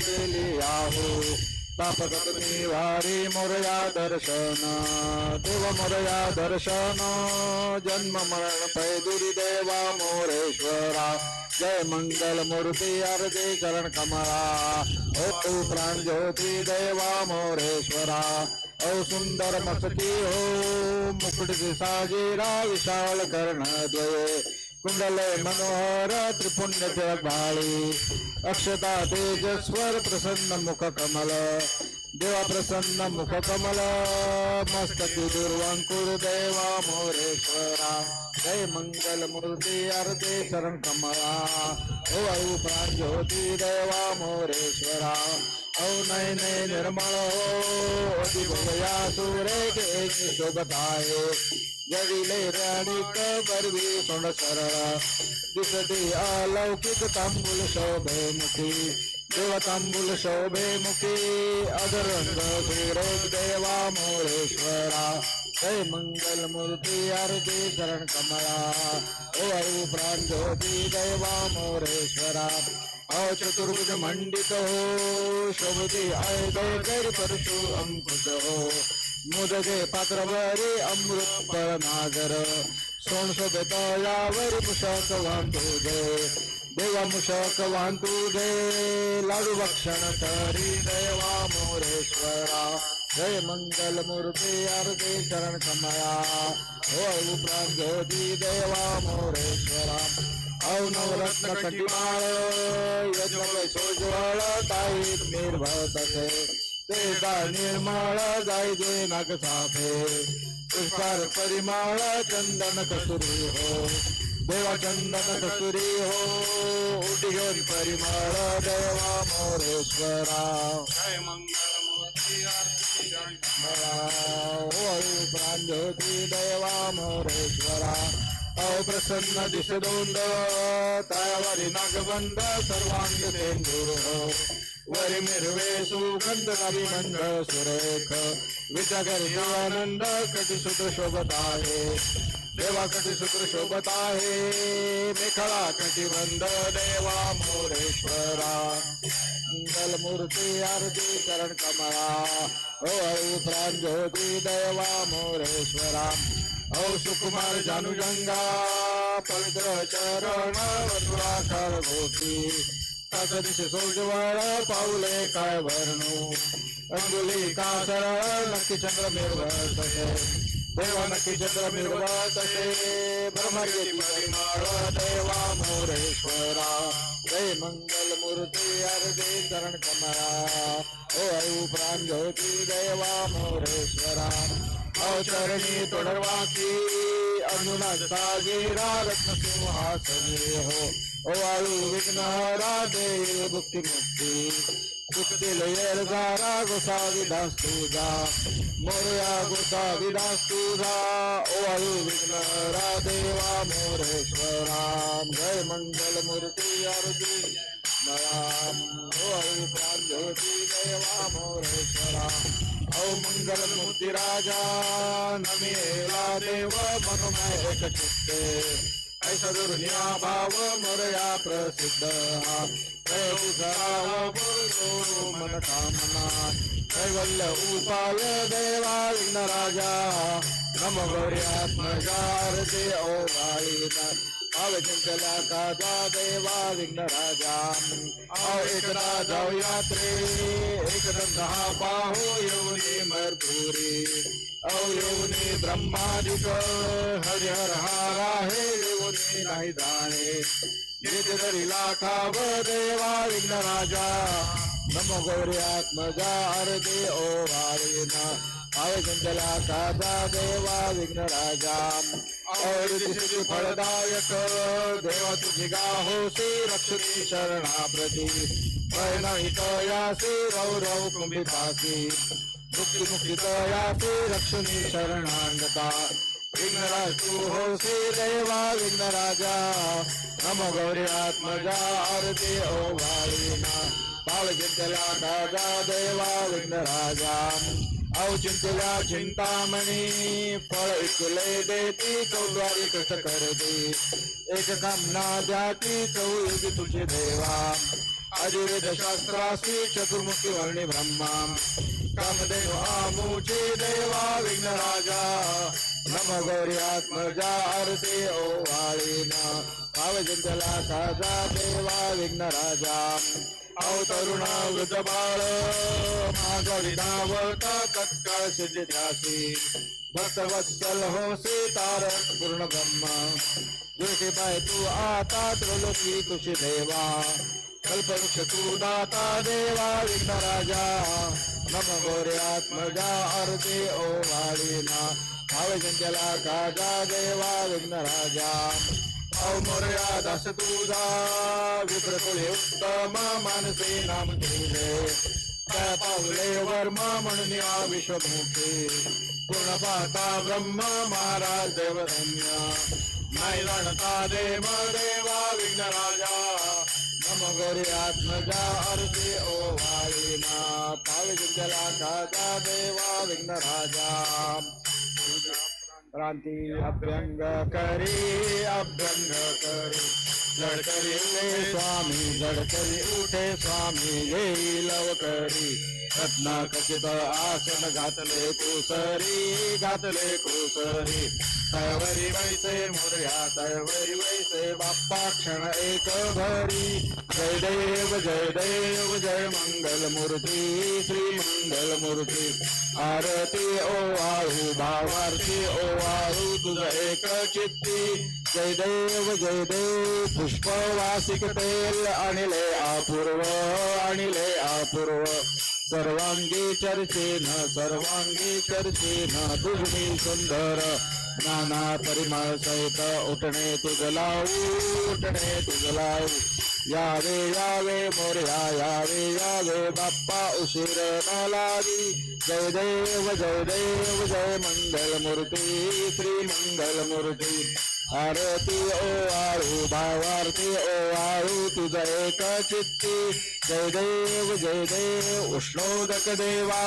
केली आहो तापगत निवारी मोरया दर्शन देव मोरया दर्शन जन्म मरण पैदुरी देवा मोरेश्वरा जय मंगल मूर्ती अर्धे चरण कमळा ओ तू प्राण ज्योति देवा मोरेश्वरा ओ सुंदर मस्तकी हो। मुकुट साजीरा विशाल कर्ण द्वये कुंडले मनोहर त्रिपुण्य बाळी। अक्षता तेजस्वर प्रसन्न मुख कमल। देवा प्रसन्न मुख कमल। मस्तकी दुर्वांकुर देवा मोरेश्वरा। जय मंगल मूर्ती अर्धे चरण कमला। ओ प्राण ज्योती देवा मोरेश्वरा। औ नयने निर्मल। हो दिवया सुरे के शोभताये जडिले राणिक बरवी सोंड सरळ दिसती अलौकिक तांबूल शोभे मुखी देव तांबूल शोभे मुखी, अधरंग सुरेश देवा मोरेश्वरा जय मंगल मूर्ती आरती चरण कमला, ओ अरु प्राण ज्योती देवा मोरेश्वरा अ चतुर्भुज मंडित हो, शोभती आय कर परशु अंकुश हो। शोभत यावरी मुषक वाहतो दे। देवा मुषक वाहतू दे। लाडू भक्षण करी देवा मोरेश्वरा। जय मंगल मूर्ति अर्धे चरण कमया। हो प्राण ज्योती देवा मोरेश्वरा। औ नवरत्न कटिमाळ यज्ञ सोज्वळ ताई ते निर्मळ जाय जे नाग साफे पुष्कार परिमाळ चंदन कसुरी हो देवा चंदन कसुरी हो उडिगन परिमाळ देवा मोरेश्वरा जय मंगल प्रांजोती देवा मोरेश्वरा अ प्रसन्न दिस दोंड तायावरी नागबंध सर्वांग तेंदूर हो वरी मिरवे सुगंध सुरेख। विचागर आनंद कटी सूत्र शोभत देवा कटी सूत्र शोभत आहे मेखळा कटिबंध देवा मोरेश्वरा। मूर्ती आरती चरण ओ हरी प्राण ज्योती देवा मोरेश्वरा। औ सुकुमार जानुजंगा, पवित्र चरण वधुराखर गोपी। दिशे सोजवळ पाऊले काय वर्णू अंगुली का सरळ नक्की चंद्र मिरवतसे देवा नक्की चंद्र मिरवतसे ब्रह्मज्योती परिमाळ देवा मोरेश्वरा। जय मंगल मूर्ती अर्धे चरण कमळा ओ अयु प्राण ज्योती, देवा मोरेश्वरा। अवचरणी तोडरवाकी अर्जुना सागेरा रत्न सिंहासनी हो। ओ वाळू विघ्नहरा देव भुक्ती मुक्ती। सुखतील येरगारा गोसा विधास तुझा। मोरया गोसा विधास तुझा। ओ वाळू विघ्नहरा देवा मोरेश्वरा। जय मंगल मूर्ती आरती राम ओ वाळू प्राण ज्योती देवा मोरेश्वरा। औ मंगल मूर्ती राजा नमेला देव, मनोमय एक चित्ते। ऐसा दुर्निया भाव मोरया प्रसिद्ध। मन कामना कैवल्य उपाय देवा राजा नम गौर्यात्मजार दे ओ वाळीना अवचिंतला काजा देवा विघ्न राजा एकदा जाऊ यात्रे एक दहा पाहो येऊनी मरपुरी येऊनी ब्रह्मादिक हरिहर हारा हे येऊनी नाही जाणे जेथे तरी लाखाव देवा विघ्न राजा। नम गौरी आत्मजा अर्धे ओ वाळीना आय चंचला काजा देवा विघ्न राजा। और तिसरी फळदायक देवा तुझी गाहोसी रक्षती शरणा प्रती परिणहित यासी रौ रौ कुंभितासी। मुक्ती मुक्ती तयासी रक्षणी शरणांगता। विघ्नराज तू होसी देवा विघ्न राजा नम गौरी आत्मजा आरती ओ वाळीना भाव चिंतला काजा देवा विघ्न राजा औचिंतल्या चिंतामणी फळ इकले देती चौद्वारी कष्ट करते एक कामना द्याती चौयुगी तुझे देवा आदिवेद शास्त्रासी चतुर्मुखी वर्णी ब्रह्मा कामदेव आमुचे देवा विघ्नराजा नम गौरी आत्मजा आरती ओवाळीना भावचिंतला साजा देवा विघ्नराजा अव तरुणा वृद्ध बाळ माझा विधावत तत्काळ सिद्धी ध्यासी भक्तवत्सल हो तारक पूर्ण ब्रह्म तुझे पाय तू आता त्रिलोकी तुझी देवा कल्पवृक्ष तू दाता देवा विघ्नराजा नम गोरे आत्मजा अर्थे ओ वाळीना भावजंजला काजा देवा विघ्नराजा अवमर्या दास तुझा विप्रकुळे उत्तम मानसे नाम तुझे पावले वर्म म्हणून या विश्वमुखे पूर्ण पाहता ब्रह्म महाराज देवधन्य नाही जाणता देव देवा विघ्नराजा नम गौरी आत्मजा अर्थे ओ वाळीना पाविजला काजा देवा विघ्नराजा क्रांति अभ्यंग करी अभ्यंग करी। जडकरी उठे स्वामी जडकरी उठे स्वामी येई लवकरी करी रत्न खचित आसन घातले कुसरी घातले कुसरी. तयवरी वैसे मुर्या तयवरी वैसे बाप्पा क्षण एक भरी. जय देव जय देव जय मंगल मूर्ती श्री मंगल मूर्ती. आरती ओ आळू भावार्थी ओ आळू तुझ एक चित्ती. जय देव जय देव पुष्प वासिक तेल आणले अपूर्व आणले अपूर्व. सर्वांगी चर्चेन सर्वांगी चर्चेन तुझी सुंदर. नाना परिमळ सहित उठणे तुझलाऊ उठणे तुझ यावे यावे मोर्या यावे यावे बाप्पा उशीर न जय देव जय देव जय मंगल मूर्ती श्री मंगल मूर्ती आरती ओ आळू भावार्थी ओ आळू तुझ एक चित्ती जय देव जय देव उष्णोदक देवा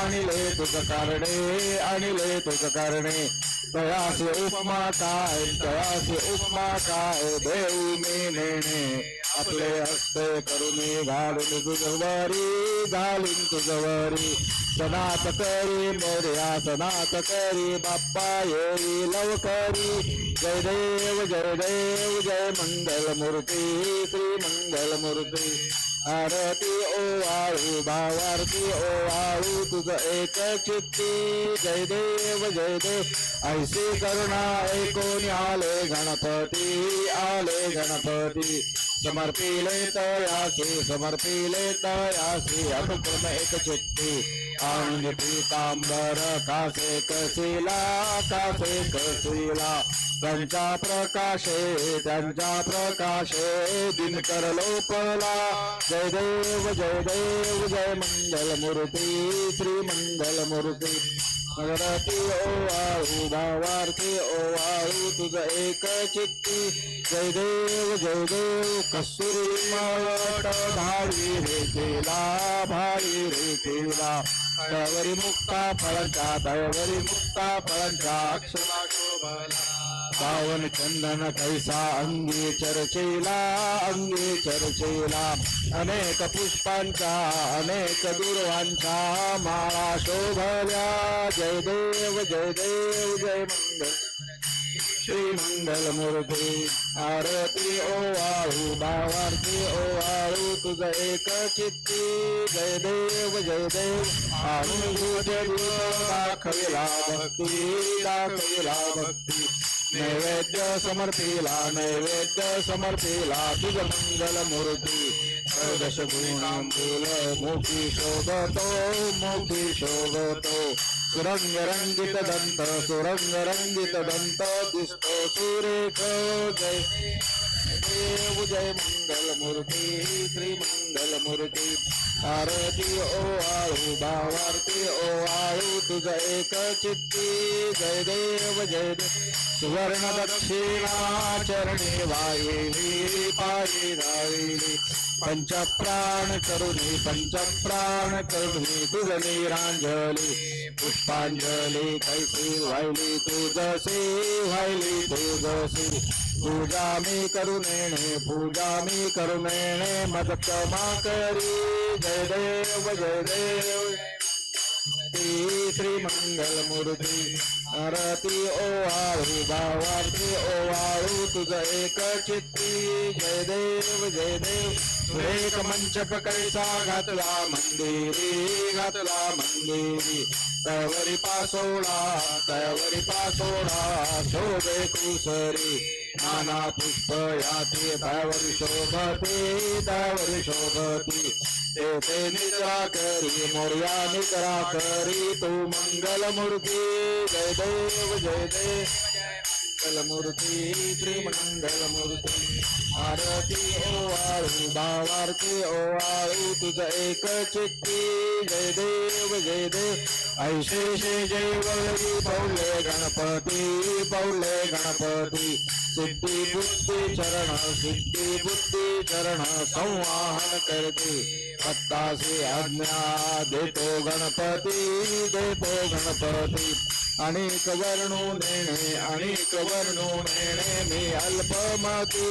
आणले तुझ कारणे आणले तुझ कारणे. तयासे उपमा काय तयासे उपमा काय देऊ मी नेणे. आपले हस्ते करुणी घालून तुझवारी घालून तुझवारी सनात करी मोर्या सनात करी बाप्पा येरी लवकरी. जय देव जय देव जय मंगल मूर्ती श्री मंगल मूर्ती. आरती ओ आळू भावार्थी ओ आळू तुझ एक चित्ती. जय देव जय देव. ऐशी करुणा ऐकून आले गणपती आले गणपती. समर्पिले तयासी समर्पिले तयासी अनुक्रम एक चित्ती आणि पीतांबर, कासे कसिला कासे कसिला। त्यांच्या प्रकाशे त्यांच्या प्रकाशे, दिनकर लोकला जय देव जय देव, जय मंगल मूर्ती श्री मंगल मूर्ती भगवती ओवाळी भावार्थी ओवाळी तुझ एक चित्ती जय देव जय देव कसुरी मावट भाळी रे केला भाळी रे केला. कळवरी मुक्ता फळंचा तळवरी मुक्ता फळंचा अक्षरा शोभला. पावन चंदन कैसा अंगी चर्चेला अंगी चर्चेला। अनेक पुष्पांचा अनेक दुर्वांचा माळा शोभल्या। जय देव जय देव जय मंगल। श्री मंगल मूर्ती आरती ओ आहू भावार्थी ओ आहू तुझ एक चित्ती। जय देव जय देव अनुभूत दाखविला भक्ती दाखविला भक्ती। नैवेद्य समर्पिला नैवेद्य समर्पिला तुझ मंगल मूर्ति, त्रयोदश गुणांबुल मुक्ति शोभतो मुक्ति शोभतो। दंत सुरंग रंगित दंत दिसतो सुरेख, जय। देव जय मंगल मूर्ती श्री मंगल मूर्ती आरती ओ आळू भावारती ओ आळू तुझ एक चित्ती. जय देव जय देव. सुवर्ण दक्षिणा चरणी वाहिली पायी राहिली. पंचप्राण करुणी पंचप्राण करुणी तुझ निरांजली. पुष्पांजली कैसी व्हायली तुझसी व्हायली तुझसी पूजा मी करुणेणे पूजा मी करुणेणे मदक क्षमा करी. जय देव जय देव. श्री मंगल मूर्ती. आरती ओ आळू भावारती ओ आळू तुझ एक चित्ती. जय देव जय देव. एक मंच कैसा घातला मंदिरी घातला मंदिरी. तवरी पासोळा तवरी पासोळा शोभे कुसरी. नाना पुष्प याती तवरी शोभती तवरी शोभती. ते निद्रा करी मोर्या निद्रा करी तू मंगल मूर्ती जय देव जय देव. मंगल आरती ओ आळू भावारती ओ तुझ एक चित्ती जय देव जय देव. ऐशे शे जय वळी पौले गणपती पौले गणपती. सिद्धी बुद्धी चरण सिद्धी बुद्धी चरण संवाहन करते. भक्तासी आज्ञा देतो गणपती देतो गणपती. अनेक कवर्णू नेणे अनेक कवर्णू नेणे मी अल्पमती.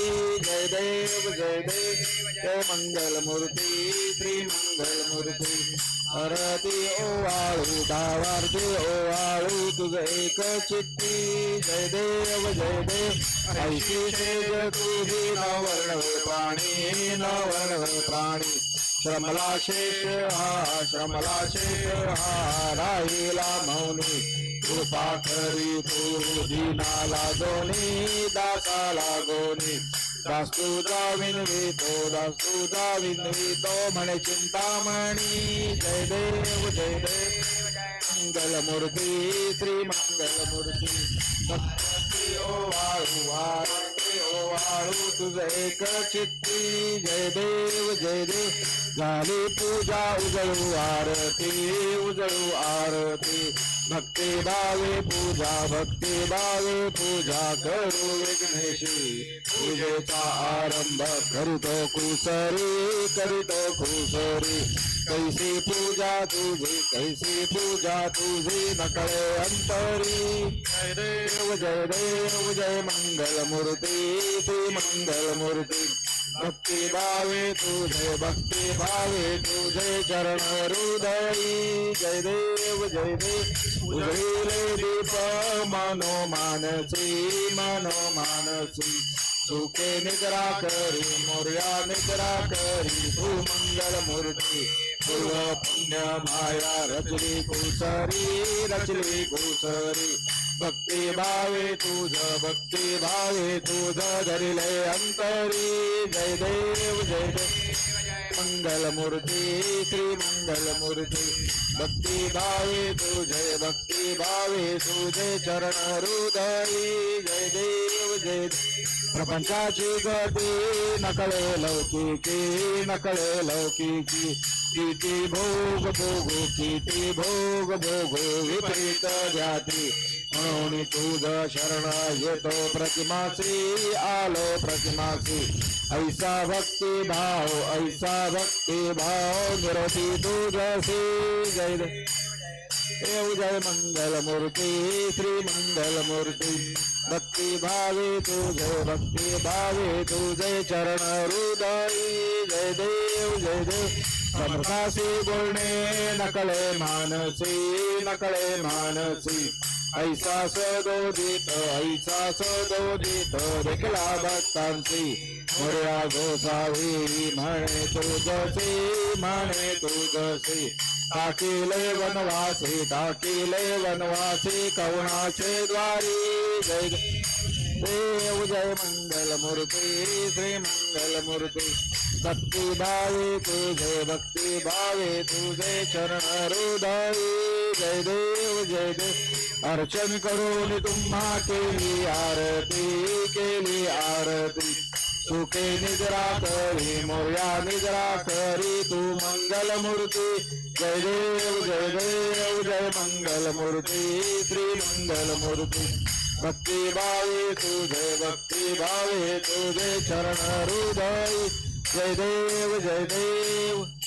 जय देव जय देव जय मंगल मूर्ती श्री मंगल मूर्ती हरती ओ आळू डावारती ओ आळू तुझ एक चित्ती. जय देव जय देव ऐशी शेज तुझी नवर्ण प्राणी नवर्ण प्राणी. श्रमला शेष हा श्रमला शेष हा राहिला मौनी. कृपा करी तू दीनाला लागोनी. दासाला गोनी दास्तुजा विनवितो दास्तुजा विनवितो म्हणे चिंतामणी. जय देव जय देव मंगल मूर्ती श्री मंगल मूर्ती ओ वाळू वाळू वाळू तुझ एक चित्ती. जय देव जय देव झाली पूजा उजळू आरती उजळू आरती. भक्ती भावे पूजा, भक्ति भावे पूजा करू विघ्नेशी पूजेचा आरंभ करीतो कुसरी करीतो कुसरी कैसी पूजा तुझी, कैसी पूजा तुझी नकळे अंतरी। जय देव जय देव, जय मंगल मूर्ती, श्री मंगल मूर्ती। भक्ती भावे तुझे, भक्ति भावे तुझे चरण हृदयी। जय देव जय देव। उजळीले दीप मनो मानसी मनो मानसी सुखे निद्रा करी मोर्या निद्रा करी तू मंगल मूर्ती. पूर्व पुण्य माया रचली घुसरी रचली घुसरी भक्ती भावे तुझ भक्ती भावे तुझ धरिले अंतरी. जय देव जय देव. मंगल मूर्ती श्री मंगल मूर्ती भक्ती भावे तुझे भक्ती भावे तुझे चरण हृदयी, जय देव, जय प्रपंचाची गती नकळे लौकिकी नकळे लौकिकी किती भोग, भोगो किती भोग, भोगो विपरीत जाती। म्हणून तुझ शरण येतो प्रतिमासी आलो प्रतिमासी. ऐसा भक्ती भाव ऐसा भक्ती भाव निरोधी तुझसी जय देव जय मंगल मूर्ती श्री मंगल मूर्ती. भक्ती भावे तुझे भक्ती भावे तुझे चरण हृदय. जय देव जय देव. समर्थासी बोलणे नकळे मानसी नकळे मानसी. ऐसा सदोदित ऐसा सदोदित देखला भक्तांची मोर्या गोसावी म्हणे तुझसे म्हणे तुझसे. टाकिले वनवासी टाकिले वनवासी कवणाचे द्वारी. जय देव जय मंगल मूर्ती श्री मंगल मूर्ती भक्ती भावे तुझे, भक्ति भावे तुझे, चरण हृदयी। जय देव जय देव अर्चन करो करून तुम्हा केली आरती केली आरती। सुखे निद्रा करी, मोर्या निद्रा करी, तू मंगल मूर्ति। जय देव जय देव, जय मंगल मूर्ति श्री मंगल मूर्ती। भक्ती भावे तुझे, भक्ति भावे तुझे, चरण हृदय। Jaydeo, Jaydeo.